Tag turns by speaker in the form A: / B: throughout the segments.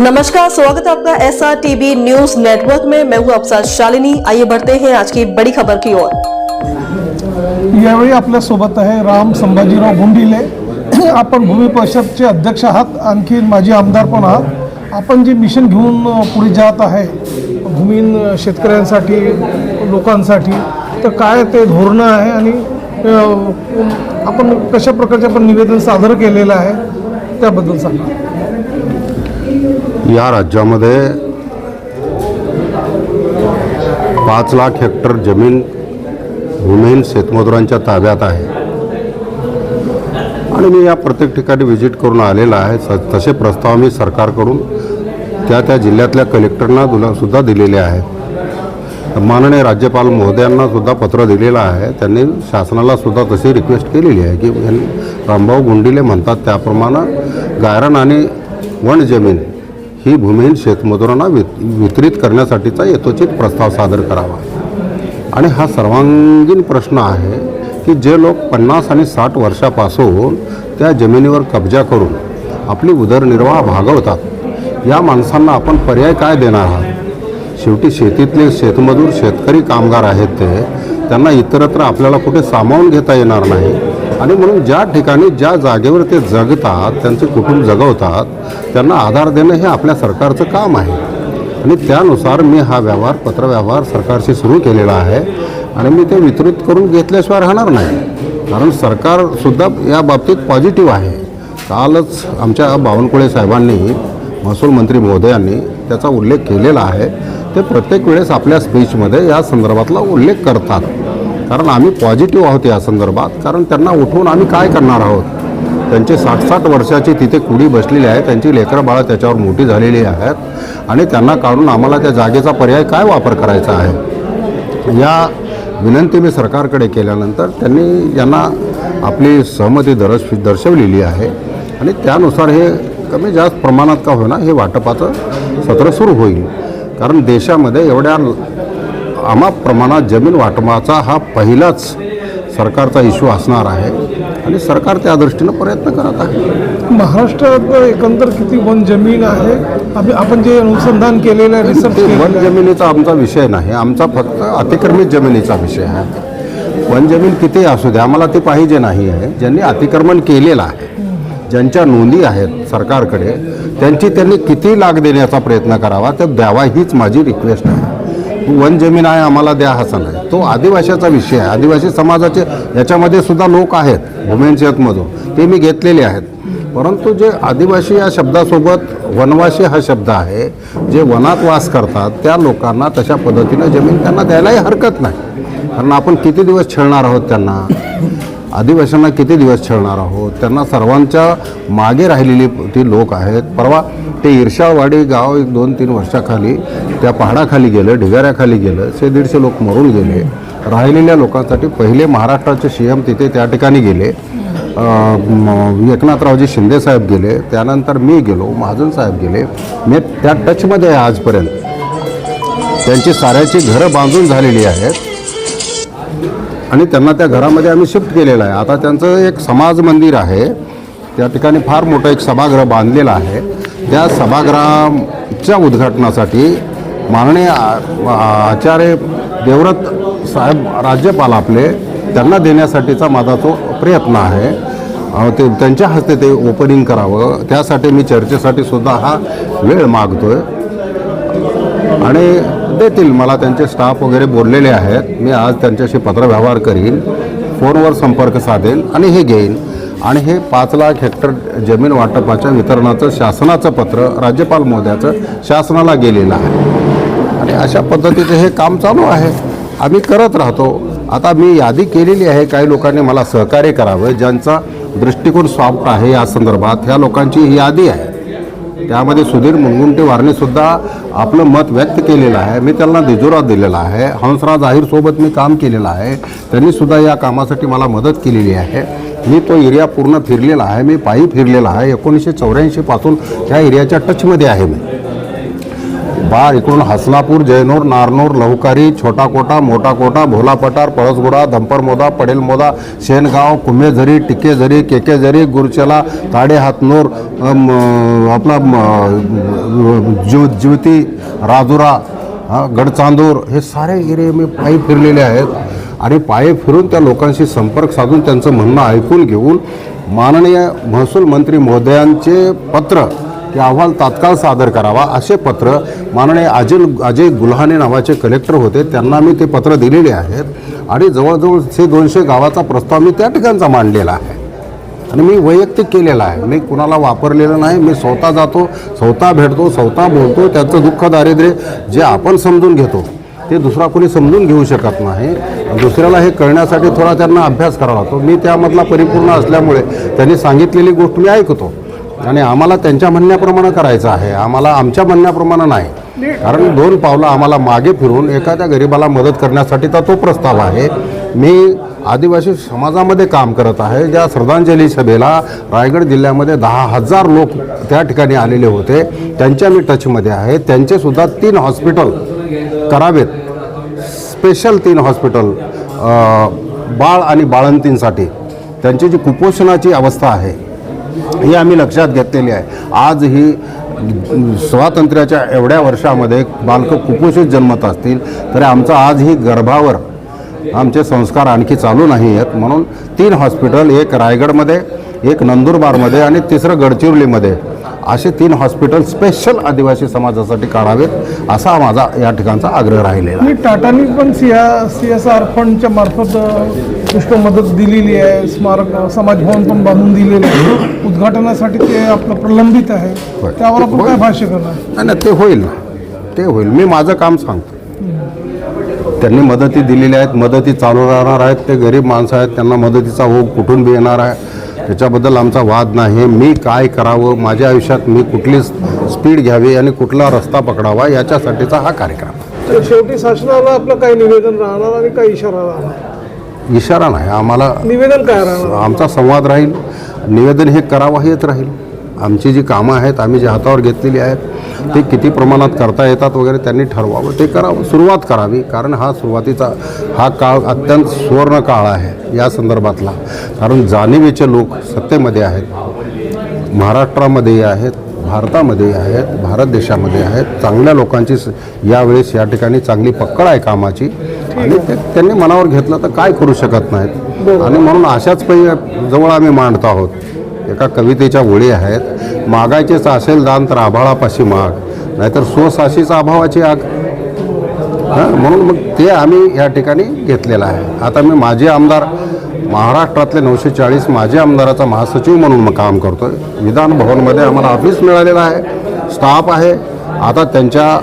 A: नमस्कार स्वागत है आपका S R TV news network में। मैं हूं आपके शालिनी। आइए बढ़ते हैं आज की बड़ी खबर की ओर।
B: यावेळी आपल्यासोबत आहे राम संभाजीराव गुंडिले आपण भूमी परिषदचे अध्यक्ष आहात आणखी माजी आमदार पण आहात। आपण जे मिशन घेऊन पुढे जात आहे भूमीन शेतकऱ्यांसाठी लोकांसाठी तर काय ते धोरणं आहे आणि आपण कशा प्रकारचे आपण निवेदन सादर केलेलं आहे त्याबद्दल सांगा.
C: या राज्यामध्ये पाच लाख हेक्टर जमीन भूमिहीन शेतमजुरांच्या ताब्यात आहे. आणि मी या प्रत्येक ठिकाणी व्हिजिट करून आलेला आहे. स तसे प्रस्ताव मी सरकारकडून त्या त्या जिल्ह्यातल्या कलेक्टरना दुला सुद्धा दिलेले आहेत. माननीय राज्यपाल महोदयांना सुद्धा पत्र दिलेलं आहे. त्यांनी शासनाला सुद्धा तशी रिक्वेस्ट केलेली आहे की रामभाऊ गुंडिले म्हणतात त्याप्रमाणे गायरण आणि वन जमीन ही भूमिहीन शेतमजुरांना वितरित करण्यासाठीचा यथोचित प्रस्ताव सादर करावा. आणि हा सर्वांगीण प्रश्न आहे की जे लोक पन्नास आणि साठ वर्षापासून त्या जमिनीवर कब्जा करून आपली उदरनिर्वाह भागवतात या माणसांना आपण पर्याय काय देणार आहात? शेवटी शेतीतले शेतमजूर शेतकरी कामगार आहेत ते त्यांना इतरत्र आपल्याला कुठे सामावून घेता येणार नाही? आणि म्हणून ज्या ठिकाणी ज्या जागेवर ते जगतात त्यांचे कुटुंब जगवतात त्यांना आधार देणं हे आपल्या सरकारचं काम आहे. आणि त्यानुसार मी हा व्यवहार पत्रव्यवहार सरकारशी सुरू केलेला आहे आणि मी ते वितरित करून घेतल्याशिवाय राहणार नाही. कारण सरकारसुद्धा या बाबतीत पॉझिटिव्ह आहे. कालच आमच्या बावनकुळे साहेबांनी महसूल मंत्री महोदयांनी त्याचा उल्लेख केलेला आहे. ते प्रत्येक वेळेस आपल्या स्पीचमध्ये या संदर्भातला उल्लेख करतात. कारण आम्ही पॉझिटिव्ह आहोत या संदर्भात. कारण त्यांना उठवून आम्ही काय करणार आहोत? त्यांचे साठ साठ वर्षाची तिथे कुडी बसलेली आहे. त्यांची लेकरं बाळं त्याच्यावर मोठी झालेली आहेत. आणि त्यांना काढून आम्हाला त्या जागेचा पर्याय काय वापर करायचा आहे? या विनंती मी सरकारकडे केल्यानंतर त्यांनी यांना आपली सहमती दर दर्शवलेली आहे. आणि त्यानुसार हे कमी जास्त प्रमाणात का होईना हे वाटपाचं सत्र सुरू होईल. कारण देशामध्ये एवढ्या अमाप प्रमाणात जमीन वाटपाचा हा पहिलाच सरकारचा इश्यू असणार आहे. आणि सरकार त्या दृष्टीनं प्रयत्न करत आहे.
B: महाराष्ट्रात एकंदर किती वन जमीन आहे. आम्ही आपण जे अनुसंधान केलेलं आहे रिसर्च
C: ते वन जमिनीचा आमचा विषय नाही. आमचा फक्त अतिक्रमित जमिनीचा विषय आहे. वन जमीन किती असू द्या आम्हाला ते पाहिजे नाही आहे. ज्यांनी अतिक्रमण केलेलं आहे ज्यांच्या नोंदी आहेत सरकारकडे त्यांची त्यांनी किती लाख देण्याचा प्रयत्न करावा ते द्यावा हीच माझी रिक्वेस्ट आहे. वन जमीन आहे आम्हाला द्या असं नाही. तो आदिवासीचा विषय आहे. आदिवासी समाजाचे याच्यामध्ये सुद्धा लोक आहेत वुमेन्स शेतमधून ते मी घेतलेले आहेत. परंतु जे आदिवासी या शब्दासोबत वनवासी हा शब्द आहे जे वनात वास करतात त्या लोकांना तशा पद्धतीनं जमीन त्यांना द्यायलाही हरकत नाही. कारण आपण किती दिवस छळणार आहोत त्यांना? आदिवासींना किती दिवस छळणार आहोत? त्यांना सर्वांच्या मागे राहिलेली ती लोक आहेत. परवा ते ईर्षावाडी गाव एक दोन तीन वर्षाखाली त्या पहाडाखाली गेलं ढिगाऱ्याखाली गेलं. शे दीडशे लोक मरून गेले. राहिलेल्या लोकांसाठी पहिले महाराष्ट्राचे सी एम तिथे त्या ठिकाणी गेले. एकनाथरावजी शिंदेसाहेब गेले. त्यानंतर मी गेलो महाजन साहेब गेले. मी त्या टचमध्ये आहे आजपर्यंत. त्यांची साऱ्याची घरं बांधून झालेली आहेत. आणि त्यांना त्या घरामध्ये आम्ही शिफ्ट केलेलं आहे. आता त्यांचं एक समाज मंदिर आहे. त्या ठिकाणी फार मोठं एक सभागृह बांधलेलं आहे. त्या सभागृहाच्या उद्घाटनासाठी माननीय आचार्य देवव्रत साहेब राज्यपाल आपले त्यांना देण्यासाठीचा माझा तो प्रयत्न आहे. ते त्यांच्या हस्ते ते ओपनिंग करावं. त्यासाठी मी चर्चेसाठी सुद्धा हा वेळ मागतो आहे आणि देतील मला त्यांचे स्टाफ वगैरे बोललेले आहेत. मी आज त्यांच्याशी पत्रव्यवहार करीन फोनवर संपर्क साधेन आणि हे घेईन. आणि हे पाच लाख हेक्टर जमीन वाटपाच्या वितरणाचं शासनाचं पत्र राज्यपाल महोदयाचं शासनाला गेलेलं आहे. आणि अशा पद्धतीचं हे काम चालू आहे. आम्ही करत राहतो. आता मी यादी केलेली आहे काही लोकांनी मला सहकार्य करावं. ज्यांचा दृष्टिकोन सॉफ्ट आहे या संदर्भात ह्या लोकांची ही यादी आहे. त्यामध्ये सुधीर मुनगुंटे सुद्धा आपलं मत व्यक्त केलेलं आहे. मी त्यांना दिजोरा दिलेला आहे. हंसराज आहिरसोबत मी काम केलेलं आहे. त्यांनी सुद्धा या कामासाठी मला मदत केलेली आहे. मी तो एरिया पूर्ण फिरलेला आहे. मी पायी फिरलेला आहे. एकोणीसशे चौऱ्याऐंशीपासून त्या एरियाच्या टचमध्ये आहे मी. बा इकडून हसनापूर जयनूर नारनूर लहुकारी छोटा कोटा मोठा कोटा भोला पठार पळसगुडा धंपरमोदा पडेलमोदा पडेल मोदा कुंभेझरी टिकेझरी केकेझरी गुरचला ताडे हातनूर आपला ज्यो ज्योती राजुरा गडचांदूर हे सारे एरिया मी पायी फिरलेले आहेत. आणि पायी फिरून त्या लोकांशी संपर्क साधून त्यांचं म्हणणं ऐकून घेऊन माननीय महसूल मंत्री महोदयांचे पत्र ते अहवाल तात्काळ सादर करावा असे पत्र माननीय अजय अजय गुल्हाने नावाचे कलेक्टर होते त्यांना मी ते पत्र दिलेले आहेत आणि जवळजवळ से दोनशे गावाचा प्रस्ताव मी त्या ठिकाणचा मांडलेला आहे. आणि मी वैयक्तिक केलेला आहे. मी कुणाला वापरलेलं नाही मी स्वतः जातो स्वतः भेटतो स्वतः बोलतो त्यांचं दुःख दारिद्र्य जे आपण समजून घेतो ते दुसरा कोणी समजून घेऊ शकत नाही. दुसऱ्याला हे करण्यासाठी थोडा त्यांना अभ्यास करावा लागतो. मी त्यामधला परिपूर्ण असल्यामुळे त्यांनी सांगितलेली गोष्ट मी ऐकतो. आणि आम्हाला त्यांच्या म्हणण्याप्रमाणे करायचं आहे. आम्हाला आमच्या म्हणण्याप्रमाणे नाही. कारण दोन पावलं आम्हाला मागे फिरून एखाद्या गरिबाला मदत करण्यासाठीचा तो प्रस्ताव आहे. मी आदिवासी समाजामध्ये काम करत आहे. ज्या श्रद्धांजली सभेला रायगड जिल्ह्यामध्ये दहा हजार लोक त्या ठिकाणी आलेले होते. त्यांच्या मी टचमध्ये आहे. त्यांचेसुद्धा तीन हॉस्पिटल करावेत. स्पेशल तीन हॉस्पिटल बाळ आणि बाळंतींसाठी. त्यांची जी कुपोषणाची अवस्था आहे ही आम्ही लक्षात घेतलेली आहे. आज ही स्वातंत्र्याच्या एवढ्या वर्षामध्ये बालकं कुपोषित जन्मत असतील तरी आमचा आज ही गर्भावर आमचे संस्कार आणखी चालू नाही आहेत. म्हणून तीन हॉस्पिटल एक रायगडमध्ये एक नंदुरबारमध्ये आणि तिसरं गडचिरोलीमध्ये असे तीन हॉस्पिटल स्पेशल आदिवासी समाजासाठी काढावेत असा माझा या ठिकाणचा आग्रह राहिलेला आहे.
B: टाटानी पण सिया सी एस आर फंडच्या मार्फत पुष्कळ मदत दिलेली आहे. स्मारक समाज भवन पण बांधून दिलेले आहे. उद्घाटनासाठी ते आपलं प्रलंबित आहे. त्यावर आपण. काय भाष्य करणार?
C: नाही नाही, ते होईल ना. ते होईल. मी माझं काम सांगतो. त्यांनी मदती दिलेल्या आहेत. मदती चालू राहणार आहेत. ते गरीब माणसं आहेत. त्यांना मदतीचा ओघ कुठून बी येणार आहे? त्याच्याबद्दल आमचा वाद नाही. मी काय करावं माझ्या आयुष्यात मी कुठली स्पीड घ्यावी आणि कुठला रस्ता पकडावा याच्यासाठीचा हा कार्यक्रम.
B: तर शेवटी शासनाला आपलं काय निवेदन राहणार आणि काय इशारा राहणार?
C: इशारा नाही आम्हाला
B: निवेदन काय राहणार?
C: आमचा संवाद राहील. निवेदन हे करावं हेच राहील. आमची जी कामं आहेत आम्ही जी हातावर घेतलेली आहेत ते किती प्रमाणात करता येतात वगैरे त्यांनी ठरवावं. ते करावं सुरुवात करावी. कारण हा सुरुवातीचा हा काळ अत्यंत सुवर्ण काळ आहे या संदर्भातला. कारण जाणीवेचे लोक सत्तेमध्ये आहेत. महाराष्ट्रामध्ये आहेत भारतामध्ये आहेत भारत देशामध्ये आहेत. चांगल्या लोकांची स- यावेळेस या ठिकाणी चांगली पक्कड आहे कामाची. आणि ते त्यांनी मनावर घेतलं तर काय करू शकत नाहीत. आणि म्हणून अशाच पै जवळ आम्ही मांडतो आहोत. एका कवितेच्या ओळी आहेत मागायचेच असेल दान तर आभाळापाशी माग नाहीतर स्वसाशीचा अभावाची आग. हां म्हणून मग ते आम्ही या ठिकाणी घेतलेलं आहे. आता मी माजी आमदार महाराष्ट्रातले नऊशे चाळीस माजी आमदाराचा महासचिव म्हणून मग काम करतो आहे विधान भवनमध्ये आम्हाला ऑफिस मिळालेलं आहे स्टाफ आहे. आता त्यांच्या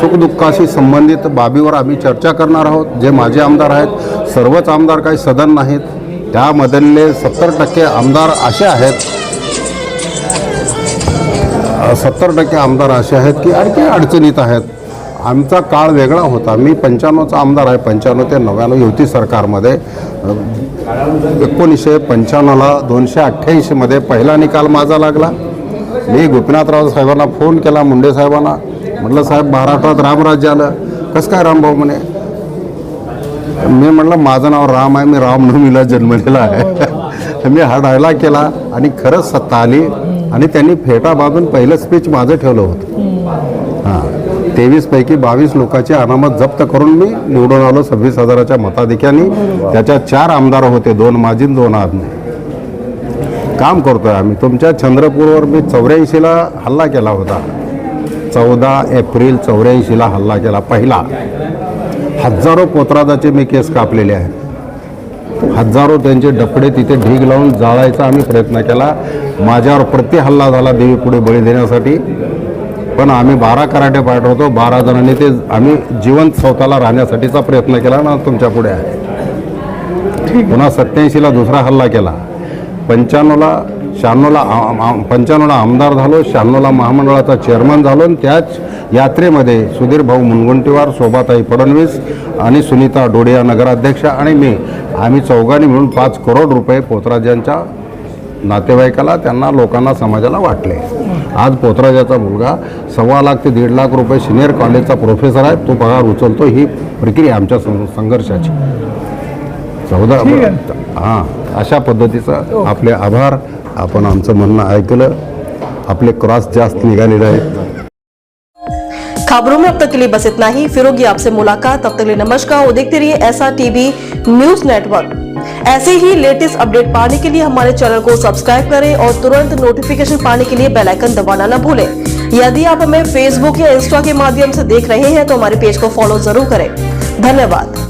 C: सुखदुःखाशी संबंधित बाबीवर आम्ही चर्चा करणार आहोत. जे माजी आमदार आहेत सर्वच आमदार काही सदन नाहीत. त्यामधले सत्तर टक्के आमदार असे आहेत. सत्तर टक्के आमदार असे आहेत की आणखी अडचणीत आहेत. आमचा काळ वेगळा होता. मी पंच्याण्णवचा आमदार आहे. पंच्याण्णव ते नव्याण्णव युती सरकारमध्ये एकोणीसशे पंच्याण्णवला दोनशे अठ्ठ्याऐंशीमध्ये पहिला निकाल माझा लागला. मी गोपीनाथराव साहेबांना फोन केला मुंडे साहेबांना. म्हटलं साहेब महाराष्ट्रात रामराज्य आलं. कसं काय रामभाऊ म्हणे? मी म्हटलं माझं नाव राम आहे मी रामनवमीला जन्मलेला आहे. मी हा डायलॉग केला आणि खरंच सत्ता आली आणि त्यांनी फेटा बांधून पहिलं स्पीच माझं ठेवलं होतं. हां. तेवीसपैकी बावीस लोकांची अनामत जप्त करून मी निवडून आलो सव्वीस हजाराच्या मताधिक्याने. त्याच्या चार आमदार होते दोन माझी दोन आदमी. काम करतोय आम्ही. तुमच्या चंद्रपूरवर मी चौऱ्याऐंशीला हल्ला केला होता. चौदा एप्रिल चौऱ्याऐंशीला हल्ला केला पहिला. हजारो पोतरादाचे मी केस कापलेले आहेत. हजारो त्यांचे डपडे तिथे ढीग लावून जाळायचा आम्ही प्रयत्न केला. माझ्यावर प्रति हल्ला झाला देवी पुढे बळी देण्यासाठी. पण आम्ही बारा कराटे पाठवतो बारा जणांनी ते आम्ही जिवंत स्वतःला राहण्यासाठीचा प्रयत्न केला ना तुमच्यापुढे आहे. पुन्हा सत्याऐंशीला दुसरा हल्ला केला. पंच्याण्णवला शहाण्णवला पंच्याण्णवला आमदार झालो शहाण्णवला महामंडळाचा चेअरमन झालो आणि त्याच यात्रेमध्ये सुधीर भाऊ मुनगंटीवार शोभाताई फडणवीस आणि सुनीता डोडिया नगराध्यक्ष आणि मी. आम्ही चौघांनी मिळून पाच करोड रुपये पोतराजांच्या नातेवाईकाला त्यांना लोकांना समाजाला वाटले. आज पोतराजाचा मुलगा सव्वा लाख ते दीड लाख रुपये सिनियर कॉलेजचा प्रोफेसर आहे. तो पगार उचलतो. ही प्रक्रिया आमच्या सं- संघर्षाची. चौदा. हां अशा पद्धतीचं आपले आभार. आपण आमचं म्हणणं ऐकलं. आपले क्रॉस जास्त आहेत.
A: खबरों में अब तक के लिए बस इतना ही. फिर होगी आपसे मुलाकात. तब तक लिए नमस्कार. और देखते रहिए ऐसा टीवी न्यूज़ नेटवर्क ऐसे ही लेटेस्ट अपडेट पाने के लिए हमारे चैनल को सब्सक्राइब करें और तुरंत नोटिफिकेशन पाने के लिए बेल आइकन दबाना न भूलें. यदि आप हमें फेसबुक या इंस्टा के माध्यम से देख रहे हैं तो हमारे पेज को फॉलो ज़रूर करें. धन्यवाद.